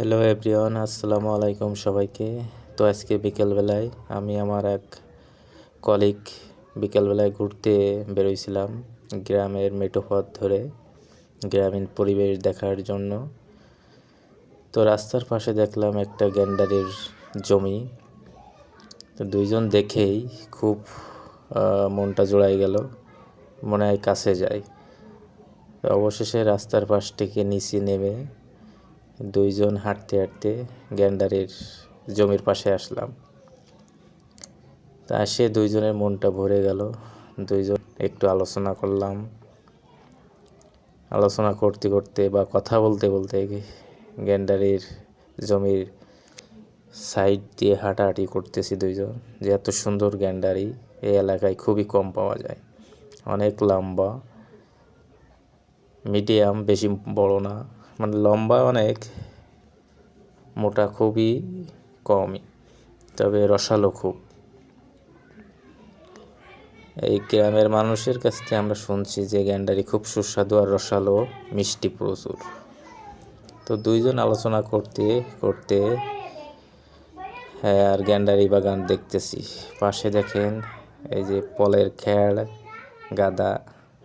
Hello everyone আসসালামু আলাইকুম সবাইকে। তো আজকে বিকেলবেলায় আমি আমার এক কলিগ বিকেলবেলায় ঘুরতে বেরোইছিলাম গ্রামের মেঠোপথ ধরে, গ্রামীণ পরিবেশ দেখার জন্য। তো রাস্তার পাশে দেখলাম একটা গ্যান্ডারের জমি। তো দুইজন দেখেই খুব মনটা জোড়াই গেল, মনে হয় কাছে যায়। অবশেষে রাস্তার পাশ থেকে নিচে নেমে দুইজন হাঁটতে হাঁটতে গ্যান্ডারের জমির পাশে আসলাম। তা সে দুইজনের মনটা ভরে গেল। দুইজন একটু আলোচনা করলাম। আলোচনা করতে করতে বা কথা বলতে বলতে গ্যান্ডারের জমির সাইড দিয়ে হাঁটাহাঁটি করতেছি দুইজন। যে এত সুন্দর গ্যান্ডারি এই এলাকায় খুবই কম পাওয়া যায়। অনেক লম্বা, মিডিয়াম, বেশি বড় না। মানে লম্বা অনেক, মোটা খুবই কমই, তবে রসালো খুব। এই গ্রামের মানুষের কাছ থেকে আমরা শুনছি যে গ্যান্ডারি খুব সুস্বাদু আর রসালো, মিষ্টি প্রচুর। তো দুইজন আলোচনা করতে করতে হ্যাঁ আর গ্যান্ডারি বাগান দেখতেছি। পাশে দেখেন এই যে পলের খেড় গাদা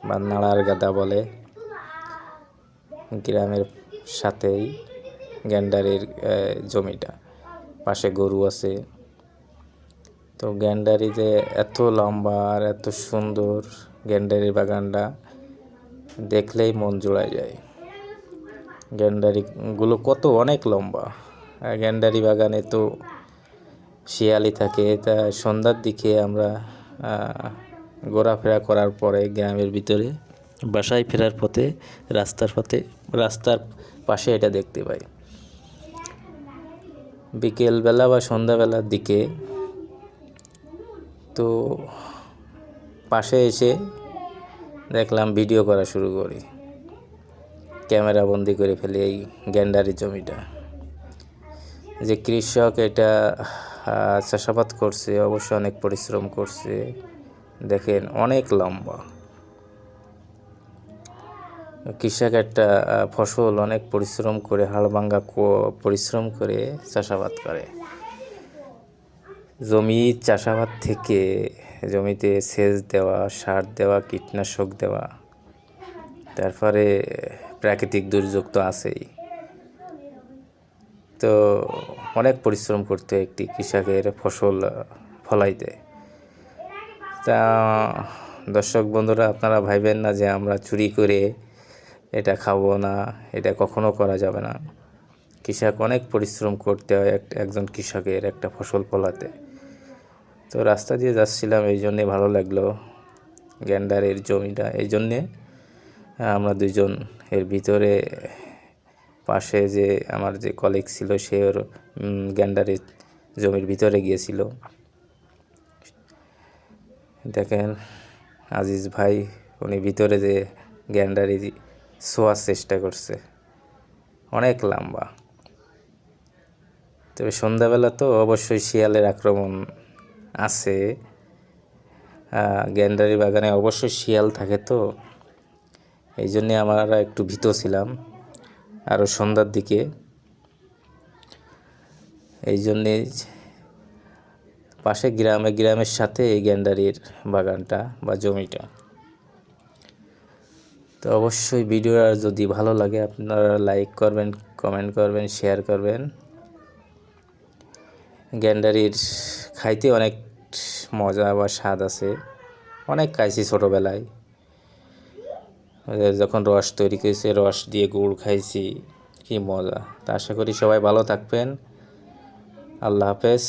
বা নাড়ার গাদা বলে। গ্রামের সাথেই গ্যান্ডারির জমিটা। পাশে গরু আছে। তো গ্যান্ডারি যে এত লম্বা আর এত সুন্দর গ্যান্ডারি বাগানটা দেখলেই মন জোড়ায় যায়। গ্যান্ডারিগুলো কত অনেক লম্বা। গ্যান্ডারি বাগানে তো শিয়ালি থাকে। তা সন্ধ্যার দিকে আমরা ঘোরাফেরা করার পরে গ্রামের ভিতরে, বাসায় ফেরার পথে, রাস্তার পথে, রাস্তার পাশে এটা দেখতে পাই। বিকেলবেলা বা সন্ধ্যাবেলার দিকে তো পাশে এসে দেখলাম ভিডিও করা শুরু করি। ক্যামেরা বন্দি করে ফেলি এই গ্যান্ডারি জমিটা। যে কৃষক এটা চাষাবাদ করছে, অবশ্য অনেক পরিশ্রম করছে। দেখেন, অনেক লম্বা। কৃষক একটা ফসল অনেক পরিশ্রম করে হাড়ভাঙ্গা পরিশ্রম করে চাষাবাদ করে। জমি চাষাবাদ থেকে জমিতে সেচ দেওয়া, সার দেওয়া, কীটনাশক দেওয়া, তারপরে প্রাকৃতিক দুর্যোগ তো আছেই। তো অনেক পরিশ্রম করতে একটি কৃষকের ফসল ফলাইতে তা, দর্শক বন্ধুরা, আপনারা ভাইবেন না যে আমরা চুরি করে এটা খাব না, এটা কখনো করা যাবে না। কৃষক অনেক পরিশ্রম করতে হয় এক- একজন কৃষকের একটা ফসল ফলাতে। তো রাস্তা দিয়ে যাচ্ছিলাম, এই জন্যে ভালো লাগল। গ্যান্ডারের জমিটা, এই জন্যে আমরা দুজন এর ভিতরে, পাশে যে আমার যে কলিগ ছিল, সে ওর গ্যান্ডারের জমির ভিতরে গিয়েছিল। দেখেন, আজিজ ভাই, উনি ভিতরে যে গ্যান্ডারি শোয়ার চেষ্টা করছে। অনেক লম্বা। তবে সন্ধ্যাবেলা তো অবশ্যই শিয়ালের আক্রমণ আছে। গ্যান্ডারি বাগানে অবশ্যই শিয়াল থাকে তো। এই জন্যে আমরা একটু ভীত ছিলাম আরও সন্ধ্যার দিকে। এই জন্যে পাশে গ্রামে গ্রামের সাথে এই গ্যান্ডারির বাগানটা বা জমিটা। তো অবশ্যই ভিডিওটা যদি ভালো লাগে, আপনারা লাইক করবেন কমেন্ট করবেন শেয়ার করবেন। গ্যান্ডারির খাইতে অনেক মজা বা স্বাদ আছে। অনেক খাইছি ছোটোবেলায়। যখন রস তৈরি করেছে, রস দিয়ে গুড় খাইছি, কি মজা। তা আশা করি সবাই ভালো থাকবেন। আল্লাহ হাফেজ।